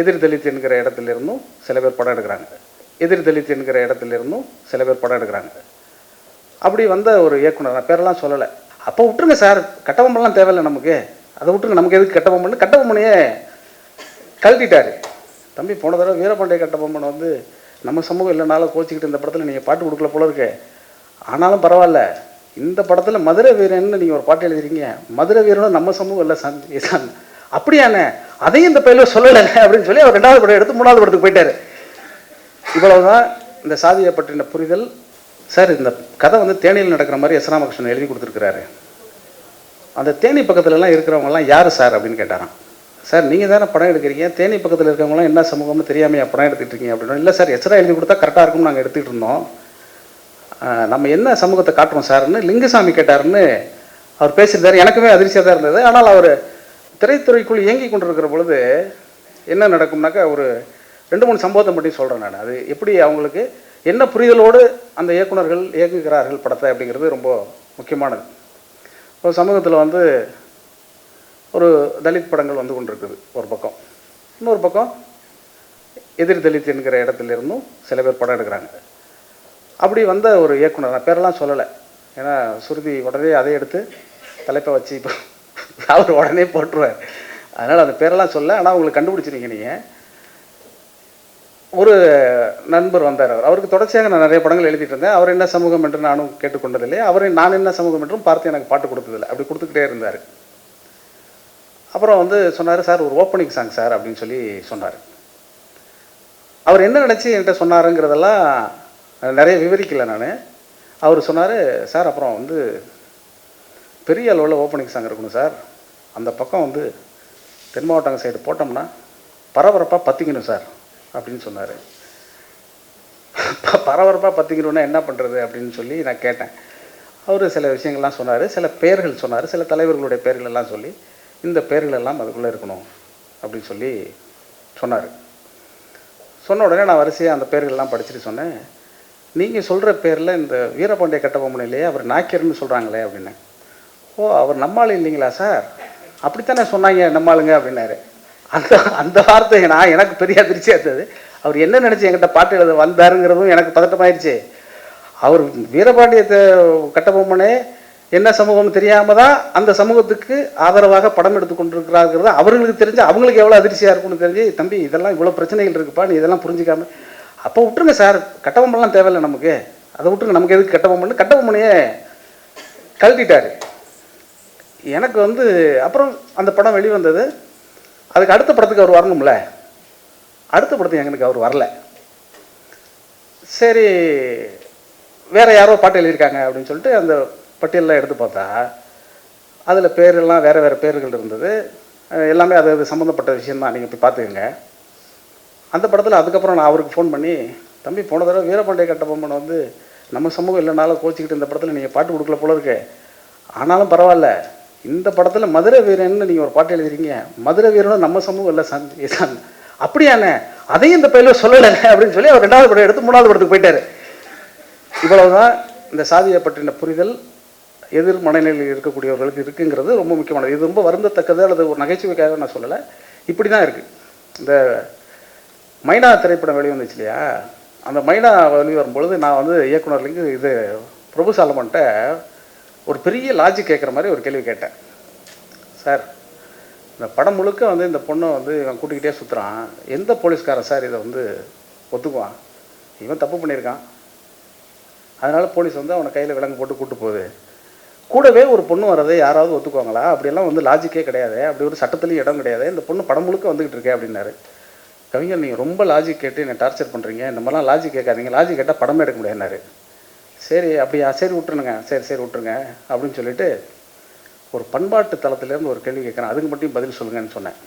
எதிர் தலித் என்கிற இடத்திலிருந்தும் சில பேர் படம் எடுக்கிறாங்க. எதிர் தலித் என்கிற இடத்திலிருந்தும் சில பேர் படம் எடுக்கிறாங்க. அப்படி வந்த ஒரு இயக்குனர் நான் பேரெல்லாம் சொல்லலை. அப்போ விட்டுருங்க சார் கட்டபொம்மன்லாம் தேவையில்லை நமக்கு. அதை விட்டுருங்க நமக்கு எதுக்கு கட்டபொம்மன் கட்டபொம்மனையே கழட்டிட்டாரு. தம்பி போன தடவை வீரபாண்டிய கட்டபொம்மன் வந்து நம்ம சமூகம் இல்லைனாலும் கோச்சிக்கிட்டு இந்த படத்தில் நீங்கள் பாட்டு கொடுக்கல போல இருக்கு. ஆனாலும் பரவாயில்ல. இந்த படத்தில் மதுரை வீரன்னு நீங்கள் ஒரு பாட்டு எழுதுறீங்க மதுரை வீரனும் நம்ம சமூகம் இல்லை சன் அப்படியானே அப்படியாண்ணே? அதையும் இந்த பயில சொல்லலைங்க அப்படின்னு சொல்லி அவர் ரெண்டாவது படம் எடுத்து மூணாவது படத்துக்கு போயிட்டாரு. இவ்வளவுதான் இந்த சாதியை பற்றின புரிதல். சார் இந்த கதை வந்து தேனியில் நடக்கிற மாதிரி எஸ் ராமகிருஷ்ணன் எழுதி கொடுத்துருக்கிறாரு. அந்த தேனி பக்கத்துலலாம் இருக்கிறவங்கலாம் யார் சார் அப்படின்னு கேட்டாராம். சார் நீங்கள் தானே படம் எடுக்கிறீங்க? தேனி பக்கத்தில் இருக்கிறவங்களாம் என்ன சமூகம்னு தெரியாமையா படம் எடுத்துகிட்டு இருக்கீங்க அப்படின்னு. இல்லை சார் எஸ்ரா எழுதி கொடுத்தா கரெக்டாக இருக்கும்னு நாங்கள் எடுத்துகிட்டு இருந்தோம். நம்ம என்ன சமூகத்தை காட்டுறோம் சார்னு லிங்குசாமி கேட்டாருன்னு அவர் பேசியிருந்தார். எனக்குமே அதிர்ச்சியாக தான் இருந்தது. ஆனால் அவர் திரைத்துறைக்குள் இயங்கி கொண்டிருக்கிற பொழுது என்ன நடக்கும்னாக்கா ஒரு ரெண்டு மூணு சம்பவத்தை மட்டும் சொல்கிறேன் நான். அது எப்படி அவங்களுக்கு என்ன புரிதலோடு அந்த இயக்குனர்கள் இயக்குகிறார்கள் படத்தை அப்படிங்கிறது ரொம்ப முக்கியமானது. இப்போ சமூகத்தில் வந்து ஒரு தலித் படங்கள் வந்து கொண்டிருக்குது ஒரு பக்கம். இன்னொரு பக்கம் எதிர் தலித் என்கிற இடத்திலிருந்தும் சில பேர் படம் எடுக்கிறாங்க. அப்படி வந்த ஒரு இயக்குனர் நான் பேரெல்லாம் சொல்லலை. ஏன்னா சுருதி உடனே அதை எடுத்து தலைப்பை வச்சு இப்போ அவர் உடனே போட்டுருவார். அதனால் அந்த பேரெல்லாம் சொல்ல ஆனால் உங்களுக்கு கண்டுபிடிச்சிருங்க நீங்கள் ஒரு நண்பர் வந்தார் அவர். அவருக்கு தொடர்ச்சியாக நான் நிறைய படங்கள் எழுதிட்டு இருந்தேன். அவர் என்ன சமூகம் என்று நானும் கேட்டுக்கொண்டதில்லை. அவரை நான் என்ன சமூகம் என்றும் பார்த்து எனக்கு பாட்டு கொடுத்ததில்லை. அப்படி கொடுத்துக்கிட்டே இருந்தார். அப்புறம் வந்து சொன்னார் சார் ஒரு ஓப்பனிங் சாங் சார் அப்படின்னு சொல்லி சொன்னார். அவர் என்ன நினச்சி என்கிட்ட சொன்னாருங்கிறதெல்லாம் நிறைய விவரிக்கல நான். அவர் சொன்னார் சார் அப்புறம் வந்து பெரிய அளவில் ஓப்பனிங் சாங் இருக்கணும் சார். அந்த பக்கம் வந்து தென் மாவட்டங்க சைடு போட்டோம்னா பரபரப்பாக பற்றிக்கணும் சார் அப்படின்னு சொன்னார். பரபரப்பாக பற்றிக்கணும்னா என்ன பண்ணுறது அப்படின்னு சொல்லி நான் கேட்டேன். அவர் சில விஷயங்கள்லாம் சொன்னார் சில பெயர்கள் சொன்னார் சில தலைவர்களுடைய பெயர்கள் எல்லாம் சொல்லி இந்த பெயர்கள் எல்லாம் அதுக்குள்ளே இருக்கணும் அப்படின்னு சொல்லி சொன்னார். சொன்ன உடனே நான் வரிசையாக அந்த பேர்கள்லாம் படிச்சுட்டு சொன்னேன். நீங்கள் சொல்கிற பேரில் இந்த வீரபாண்டிய கட்டபொம்மன் இல்லையே அவர் நாக்கியர்னு சொல்கிறாங்களே அப்படின்னேன் ஓ அவர் நம்மால் இல்லைங்களா சார்? அப்படித்தானே சொன்னாங்க நம்மாளுங்க அப்படின்னாரு. அந்த அந்த வார்த்தை நான் எனக்கு பெரிய அதிர்ச்சியாக இருந்தது. அவர் என்ன நினச்சி என்கிட்ட பாட்டு எழுத வந்தாருங்கிறதும் எனக்கு பதட்டமாயிருச்சு. அவர் வீரபாண்டியத்தை கட்டபொம்மனே என்ன சமூகம்னு தெரியாமல் தான் அந்த சமூகத்துக்கு ஆதரவாக படம் எடுத்து கொண்டிருக்கிறாங்கிறது அவர்களுக்கு தெரிஞ்சு அவங்களுக்கு எவ்வளோ அதிர்ச்சியாக இருக்கும்னு தெரிஞ்சு தம்பி இதெல்லாம் இவ்வளோ பிரச்சனைகள் இருக்குப்பா நீ இதெல்லாம் புரிஞ்சுக்காம அப்போ விட்டுருங்க சார் கட்டபொம்மன்லாம் தேவையில்லை நமக்கு. அதை விட்டுருங்க நமக்கு எதுக்கு கட்டபொம்மன் கட்டபொம்மனையே கழட்டிட்டாரு. எனக்கு வந்து அப்புறம் அந்த படம் வெளிவந்தது. அதுக்கு அடுத்த படத்துக்கு அவர் வரணும்ல. அடுத்த படத்துக்கு எங்களுக்கு அவர் வரல. சரி வேறு யாரோ பாட்டு எழுதியிருக்காங்க அப்படின்னு சொல்லிட்டு அந்த பட்டியலில் எடுத்து பார்த்தா அதில் பேரெல்லாம் வேறு வேறு பேர்கள் இருந்தது. எல்லாமே அது அது சம்மந்தப்பட்ட விஷயம்தான். நீங்கள் போய் பார்த்துக்கங்க. அந்த படத்தில் அதுக்கப்புறம் நான் அவருக்கு ஃபோன் பண்ணி தம்பி போன தடவை வீரபாண்டிய கட்டபொம்மன் வந்து நம்ம சமூகம் இல்லைனாலும் கோச்சிக்கிட்டு இந்த படத்தில் நீங்கள் பாட்டு கொடுக்கல போல இருக்கு. ஆனாலும் பரவாயில்ல. இந்த படத்தில் மதுரை வீரன்னு நீங்கள் ஒரு பாட்டு எழுதுறீங்க மதுரை வீரனும் நம்ம சமூகம் இல்லை சந்த் சன் அப்படியானே அதையும் இந்த பையில சொல்லலைங்க அப்படின்னு சொல்லி அவர் ரெண்டாவது படம் எடுத்து மூணாவது படத்துக்கு போயிட்டார். இவ்வளவுதான் இந்த சாதியை பற்றின புரிதல் எதிர் மனநிலையில் இருக்கக்கூடியவர்களுக்கு இருக்குங்கிறது ரொம்ப முக்கியமானது. இது ரொம்ப வருந்தத்தக்கது அல்லது ஒரு நகைச்சுவைக்காக நான் சொல்லலை. இப்படி தான் இருக்குது இந்த மைனா திரைப்படம் வெளிவந்துச்சு இல்லையா? அந்த மைனா வெளி பொழுது நான் வந்து இயக்குனர்லேருந்து இது பிரபு சாலமன்ட்ட ஒரு பெரிய லாஜிக் கேட்குற மாதிரி ஒரு கேள்வி கேட்டேன். சார் இந்த படம் முழுக்க வந்து இந்த பொண்ணை வந்து இவன் கூட்டிக்கிட்டே சுற்றுறான் எந்த போலீஸ்காரன் சார் இதை வந்து ஒத்துக்குவான்? இவன் தப்பு பண்ணியிருக்கான். அதனால் போலீஸ் வந்து அவனை கையில் விலங்கு போட்டு கூட்டு போகுது. கூடவே ஒரு பொண்ணு வர்றதை யாராவது ஒத்துக்குவாங்களா? அப்படியெல்லாம் வந்து லாஜிக்கே கிடையாது. அப்படி ஒரு சட்டத்துலேயும் இடம் கிடையாது. இந்த பொண்ணு படம் முழுக்க வந்துகிட்டு இருக்கே அப்படின்னாரு. கவிஞர் நீங்கள் ரொம்ப லாஜிக் கேட்டு என்னை டார்ச்சர் பண்ணுறீங்க இந்த மாதிரிலாம் லாஜிக் கேட்காதீங்க. லாஜிக் கேட்டால் படமே எடுக்க முடியாதுனாரு சரி அப்படியா சரி விட்டுருங்க சரி சரி விட்டுருங்க அப்படின்னு சொல்லிட்டு ஒரு பண்பாட்டு தளத்துலேருந்து ஒரு கேள்வி கேட்குறேன். அதுக்கு மட்டும் பதில் சொல்லுங்கன்னு சொன்னேன்.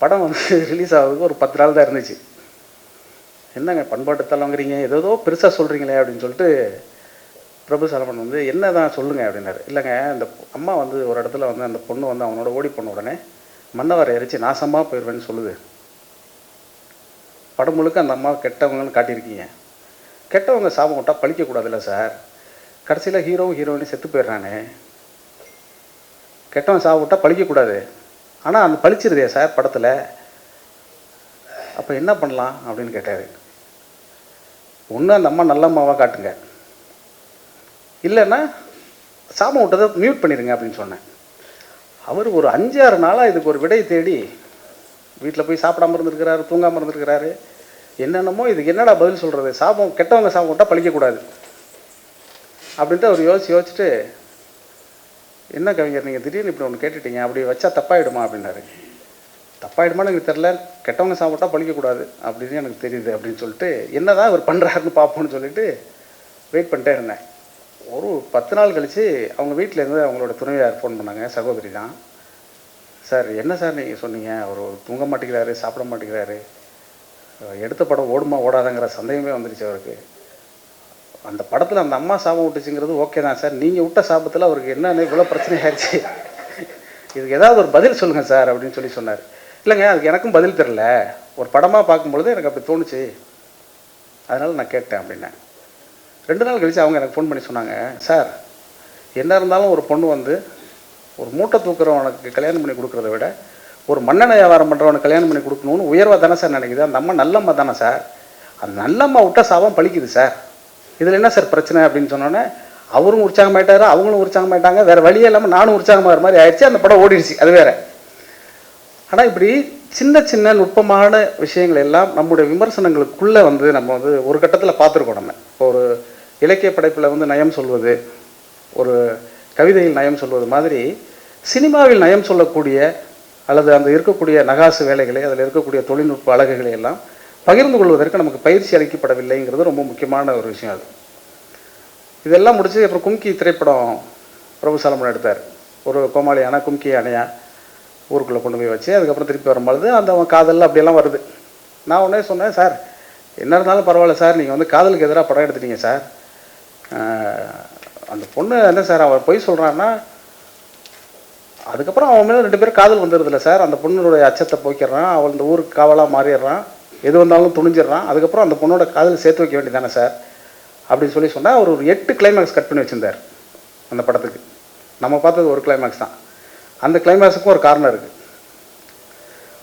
படம் வந்து ரிலீஸ் ஆகிறதுக்கு ஒரு பத்து நாள் தான் இருந்துச்சு. என்னங்க பண்பாட்டு தளங்கிறீங்க ஏதோ பெருசாக சொல்கிறீங்களே அப்படின்னு சொல்லிட்டு பிரபு சலமன் வந்து என்ன தான் சொல்லுங்கள் அப்படின்னாரு. இல்லைங்க இந்த அம்மா வந்து ஒரு இடத்துல வந்து அந்த பொண்ணு வந்து அவனோட ஓடி போன உடனே மன்னவரை எரிச்சு நாசமாக போயிடுவேன்னு சொல்லுது. படம் முழுக்க அந்த அம்மா கெட்டவங்கன்னு காட்டியிருக்கீங்க. கெட்டவங்க சாபம் விட்டால் பழிக்கக்கூடாதுல்ல சார்? கடைசியில் ஹீரோவும் ஹீரோயினும் செத்து போயிடுறானே. கெட்டவன் சாபம் விட்டால் பழிக்கக்கூடாது ஆனால் அந்த பழிச்சிருதே சார் படத்தில். அப்போ என்ன பண்ணலாம் அப்படின்னு கேட்டார். ஒன்று அந்த அம்மா நல்ல அம்மாவாக காட்டுங்க. இல்லைன்னா சாபம் விட்டதை மியூட் பண்ணிடுங்க அப்படின்னு சொன்னேன். அவர் ஒரு அஞ்சாறு நாளாக இதுக்கு ஒரு விடை தேடி வீட்டில் போய் சாப்பிடாம இருந்திருக்கிறாரு தூங்காமல் இருந்திருக்கிறாரு. என்னென்னமோ இதுக்கு என்னடா பதில் சொல்கிறது சாபம் கெட்டவங்க சாபம் விட்டால் பழிக்கக்கூடாது. அப்படின்ட்டு அவர் யோசிச்சு யோசிச்சுட்டு என்ன கவிஞர் நீங்கள் திடீர்னு இப்படி ஒன்று கேட்டுட்டீங்க அப்படி வச்சா தப்பாயிடுமா? அப்படின்னாரு. தப்பாயிடுமான்னு எனக்கு தெரில கெட்டவங்க சாப்பிட்டா பழிக்கக்கூடாது. அப்படின்னு எனக்கு தெரியுது அப்படின்னு சொல்லிட்டு என்ன தான் அவர் பண்ணுறாருன்னு பார்ப்போம்னு சொல்லிட்டு வெயிட் பண்ணிட்டே இருந்தேன். ஒரு பத்து நாள் கழித்து அவங்க வீட்டில் இருந்து அவங்களோட துணைவியார் ஃபோன் பண்ணாங்க சகோதரி தான். சார் என்ன சார் நீங்கள் சொன்னீங்க? அவர் தூங்க மாட்டேங்கிறாரு சாப்பிட மாட்டேங்கிறாரு. எடுத்த படம் ஓடுமா ஓடாதங்கிற சந்தேகமே வந்துருச்சு அவருக்கு. அந்த படத்தில் அந்த அம்மா சாபம் விட்டுச்சுங்கிறது ஓகே தான் சார். நீங்கள் விட்ட சாபத்தில் அவருக்கு என்னென்ன இவ்வளோ பிரச்சனை ஆயிடுச்சு. இதுக்கு ஏதாவது ஒரு பதில் சொல்லுங்கள் சார் அப்படின்னு சொல்லி சொன்னார். இல்லைங்க அதுக்கு எனக்கும் பதில் தெரில ஒரு படமாக பார்க்கும்பொழுது எனக்கு அப்படி தோணுச்சு. அதனால் நான் கேட்டேன் அப்படின்னேன். ரெண்டு நாள் கழிச்சு அவங்க எனக்கு ஃபோன் பண்ணி சொன்னாங்க சார் என்ன இருந்தாலும் ஒரு பொண்ணு வந்து ஒரு மூட்டை தூக்குறவனுக்கு கல்யாணம் பண்ணி கொடுக்குறத விட ஒரு மன்னனை வியாபாரம் பண்ணுறவனை கல்யாணம் பண்ணி கொடுக்கணும்னு உயர்வாக தானே சார் நினைக்குது. அந்த அம்மா நல்லம்மா தானே சார். அந்த நல்லம்மா விட்டா சாபம் பழிக்குது சார். இதில் என்ன சார் பிரச்சனை அப்படின்னு சொன்னோன்னே அவரும் உற்சாகமாயிட்டாரு? அவங்களும் உற்சாகமாயிட்டாங்க. வேறு வழியே இல்லாமல் நானும் உற்சாகமாகிற மாதிரி ஆயிடுச்சு. அந்த படம் ஓடிடுச்சு. அது வேற. ஆனால் இப்படி சின்ன சின்ன நுட்பமான விஷயங்கள் எல்லாம் நம்முடைய விமர்சனங்களுக்குள்ளே வந்து நம்ம வந்து ஒரு கட்டத்தில் பார்த்துருக்கோம் நம்ம. இப்போ ஒரு இலக்கிய படைப்பில் வந்து நயம் சொல்வது ஒரு கவிதையில் நயம் சொல்வது மாதிரி சினிமாவில் நயம் சொல்லக்கூடிய அல்லது அந்த இருக்கக்கூடிய நகாசு வேலைகளை அதில் இருக்கக்கூடிய தொழில்நுட்ப அழகுகளை எல்லாம் பகிர்ந்து கொள்வதற்கு நமக்கு பயிற்சி அளிக்கப்படவில்லைங்கிறது ரொம்ப முக்கியமான ஒரு விஷயம் அது. இதெல்லாம் முடிச்சு அப்புறம் கும்கி திரைப்படம் பிரபு சாலமன் எடுத்தார். ஒரு கோமாளி அணை கும்கி அணையா ஊருக்குள்ளே கொண்டு போய் வச்சு அதுக்கப்புறம் திருப்பி வரும்பொழுது அந்த அவன் காதலில் அப்படியெல்லாம் வருது. நான் உடனே சொன்னேன் சார் என்ன இருந்தாலும் பரவாயில்ல சார் நீங்கள் வந்து காதலுக்கு எதிராக படம் எடுத்துட்டீங்க சார். அந்த பொண்ணு என்ன சார் அவன் பொய் சொல்கிறான்னா அதுக்கப்புறம் அவன் மேலே ரெண்டு பேரும் காதல் வந்துடுதுல சார். அந்த பொண்ணுடைய அச்சத்தை போக்கிடுறான். அவள் இந்த ஊருக்கு காவலாக மாறிடுறான். எது வந்தாலும் துணிஞ்சிடுறான். அதுக்கப்புறம் அந்த பொண்ணோட காதல் சேர்த்து வைக்க வேண்டியதானே சார்? அப்படின்னு சொல்லி சொன்னால் அவர் ஒரு எட்டு கிளைமேக்ஸ் கட் பண்ணி வச்சிருந்தார் அந்த படத்துக்கு. நம்ம பார்த்தது ஒரு கிளைமேக்ஸ் தான். அந்த கிளைமேக்ஸுக்கும் ஒரு காரணம் இருக்குது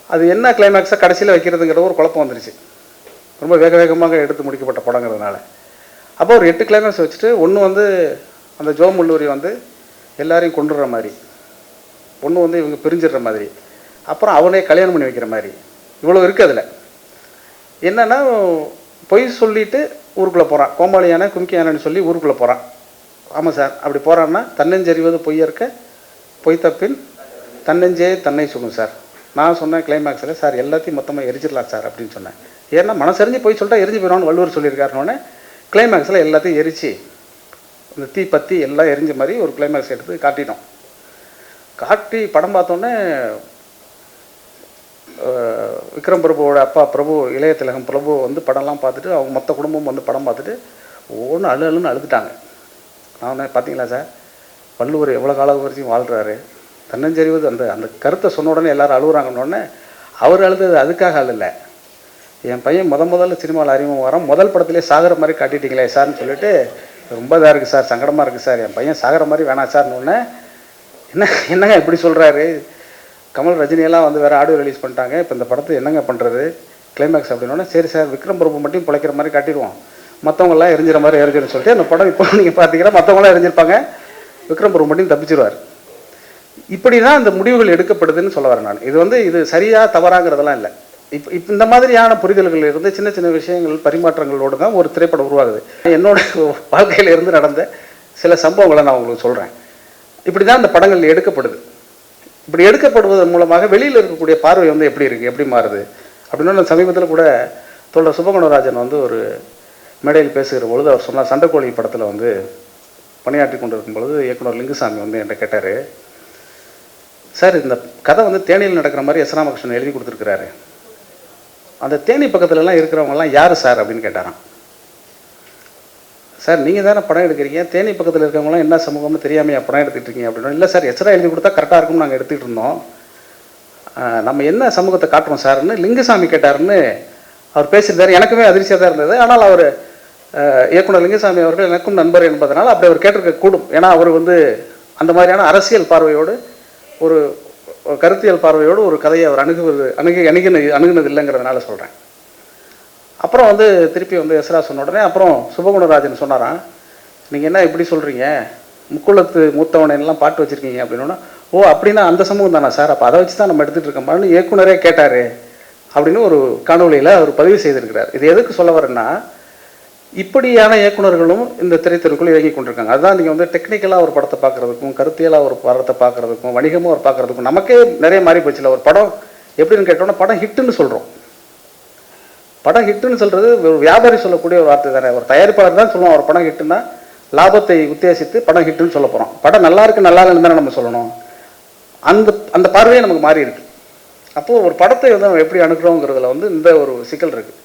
அது என்ன கிளைமேக்ஸை கடைசியில் வைக்கிறதுங்கிற ஒரு குழப்பம் வந்துருச்சு. ரொம்ப வேக வேகமாக எடுத்து முடிக்கப்பட்ட படங்கிறதுனால. அப்போ ஒரு எட்டு கிளைமேக்ஸ் வச்சுட்டு ஒன்று வந்து அந்த ஜோ வந்து எல்லாரையும் கொண்டுடுற மாதிரி. பொண்ணு வந்து இவங்க பிரிஞ்சிடுற மாதிரி. அப்புறம் அவனே கல்யாணம் பண்ணி வைக்கிற மாதிரி. இவ்வளோ இருக்குது அதில். என்னென்னா பொய் சொல்லிட்டு ஊருக்குள்ளே போகிறான் கோமாளியான கும்கியானன்னு சொல்லி ஊருக்குள்ளே போகிறான் ஆமாம் சார் அப்படி போகிறான்னா தன்னஞ்செறிவது பொய்யற்க பொய் தப்பின் தன்னஞ்சே தன்னை சொல்லும் சார். நான் சொன்னேன் கிளைமேக்ஸில் சார் எல்லாத்தையும் மொத்தமாக எரிச்சிடலாம் சார் அப்படின்னு சொன்னேன். ஏன்னா மனசறிஞ்சு போய் சொல்லிட்டா எரிஞ்சு போயிடுவான்னு வள்ளுவர் சொல்லியிருக்காருனோடனே கிளைமேக்ஸில் எல்லாத்தையும் எரிச்சு இந்த தீ பத்தி எல்லாம் எரிஞ்ச மாதிரி ஒரு கிளைமேக்ஸ் எடுத்து காட்டிட்டோம். காட்டி படம் பார்த்தோன்னே விக்ரம் பிரபுவோட அப்பா பிரபு இளைய திலகம் பிரபு வந்து படம்லாம் பார்த்துட்டு அவங்க மொத்த குடும்பம் வந்து படம் பார்த்துட்டு ஒன்று அழு அழுன்னு அழுதுட்டாங்க. நான் பார்த்தீங்களா சார்? வள்ளுவர் எவ்வளோ காலம் வரைக்கும் வாழ்கிறாரு தன்னஞ்சரிவது அந்த அந்த கருத்தை சொன்ன உடனே எல்லாரும் அழுகுறாங்கன்னொடனே அவர் அழுதது அதுக்காக அழல. என் பையன் முத முதல்ல சினிமாவில் அறிமுகம் வரோம் முதல் படத்திலே சாகிற மாதிரி காட்டிட்டீங்களே சார்னு சொல்லிட்டு ரொம்ப இதாக இருக்குது சார் சங்கடமாக இருக்குது சார் என் பையன் சாகிற மாதிரி வேணாம் சார்னு என்ன என்னங்க இப்படி சொல்கிறாரு கமல் ரஜினியெல்லாம் வந்து வேறு ஆடியோ ரிலீஸ் பண்ணிட்டாங்க. இப்போ இந்த படத்தை என்னங்க பண்ணுறது கிளைமேக்ஸ் அப்படின்னோடனே சரி சார் விக்ரம் பிரபு மட்டும் பிழைக்கிற மாதிரி காட்டிடுவோம். மற்றவங்களாம் எரிஞ்சிற மாதிரி எரிஞ்சிடும் சொல்லிட்டு அந்த படம் இப்போ நீங்கள் பார்த்தீங்கன்னா மற்றவங்களாம் எரிஞ்சிருப்பாங்க. விக்ரம் பிரபு மட்டும் தப்பிச்சிருவார். இப்படி தான் இந்த முடிவுகள் எடுக்கப்படுதுன்னு சொல்ல வரேன் நான். இது வந்து இது சரியாக தவறாங்கிறதெல்லாம் இல்லை. இப்போ இப்போ இந்த மாதிரியான புரிதல்கள் இருந்து சின்ன சின்ன விஷயங்கள் பரிமாற்றங்களோடு தான் ஒரு திரைப்படம் உருவாகுது. என்னோட வாழ்க்கையில இருந்து நடந்த சில சம்பவங்களை நான் உங்களுக்கு சொல்கிறேன் இப்படி தான் இந்த படங்கள் எடுக்கப்படுது. இப்படி எடுக்கப்படுவதன் மூலமாக வெளியில் இருக்கக்கூடிய பார்வை வந்து எப்படி இருக்குது எப்படி மாறுது? அப்படின்னு சமீபத்தில் கூட தோழர் சுபகுணராஜன் வந்து ஒரு மேடையில் பேசுகிற பொழுது அவர் சொன்னார் சண்டைக்கோழி படத்தில் வந்து பணியாற்றி கொண்டிருக்கும் பொழுது இயக்குனர் லிங்குசாமி வந்து என்கிட்ட கேட்டார் சார் இந்த கதை வந்து தேனியில் நடக்கிற மாதிரி எஸ் ராமகிருஷ்ணன் எழுதி கொடுத்துருக்கிறாரு. அந்த தேனி பக்கத்துலலாம் இருக்கிறவங்கலாம் யார் சார்? அப்படின்னு கேட்டாரான் சார் நீங்கள் தானே படம் எடுக்கிறீங்க? தேனி பக்கத்தில் இருக்கவங்களாம் என்ன சமூகம்னு தெரியாமையா படம் எடுத்துகிட்டு இருக்கீங்க அப்படின்னா? இல்லை சார் எச்சரா எழுதி கொடுத்தா கரெக்டாக இருக்கும்னு நாங்கள் எடுத்துகிட்டு இருந்தோம். நம்ம என்ன சமூகத்தை காட்டுறோம் சார்னு லிங்கசாமி கேட்டாருன்னு அவர் பேசியிருந்தாரு. எனக்குமே அதிர்ச்சியாக தான் இருந்தது. ஆனால் அவர் இயக்குனர் லிங்கசாமி அவர்கள் எனக்கும் நண்பர் என்பதனால் அப்படி அவர் கேட்டிருக்க கூடும். ஏன்னா அவர் வந்து அந்த மாதிரியான அரசியல் பார்வையோடு ஒரு கருத்தியல் பார்வையோடு ஒரு கதையை அவர் அணுகுவது அணுகி அணுகின அணுகுனது இல்லைங்கிறதுனால சொல்கிறேன் அப்புறம் வந்து திருப்பி வந்து எஸ்ரா சொன்ன உடனே அப்புறம் சுபகுணராஜன் சொன்னாராம் நீங்கள் என்ன இப்படி சொல்கிறீங்க முக்குளத்து மூத்தவனையெல்லாம் பாட்டு வச்சுருக்கீங்க. அப்படின்னா ஓ அப்படின்னா அந்த சமூகம் தானே சார்? அப்போ அதை வச்சு தான் நம்ம எடுத்துகிட்டு இருக்கோமான்னு இயக்குனரே கேட்டார் அப்படின்னு ஒரு காணொலியில் அவர் பதிவு செய்திருக்கிறார். இது எதுக்கு சொல்ல வரேன்னா இப்படியான இயக்குனர்களும் இந்த திரைத்துறைக்குள் இறங்கி கொண்டிருக்காங்க. அதுதான் நீங்கள் வந்து டெக்னிக்கலாக ஒரு படத்தை பார்க்குறதுக்கும் கருத்தியலாக ஒரு படத்தை பார்க்குறதுக்கும் வணிகமாக ஒரு பார்க்குறதுக்கும் நமக்கே நிறைய மாறி போச்சுல. ஒரு படம் எப்படின்னு கேட்டோன்னா படம் ஹிட்டுன்னு சொல்கிறோம் படம் ஹிட்டுன்னு சொல்கிறது ஒரு வியாபாரி சொல்லக்கூடிய ஒரு வார்த்தை தானே. ஒரு தயாரிப்பாளர் தான் சொல்லுவோம் ஒரு படம் ஹிட்டுன்னா லாபத்தை உத்தேசித்து படம் ஹிட்டுன்னு சொல்ல போகிறோம் படம் நல்லா இருக்கு நல்லா இல்லைன்னு தானே நம்ம சொல்லணும். அந்த அந்த பார்வையே நமக்கு மாறி இருக்கு அப்போது ஒரு படத்தை வந்து நம்ம எப்படி அணுகிறோங்கிறதுல வந்து இந்த ஒரு சிக்கல் இருக்குது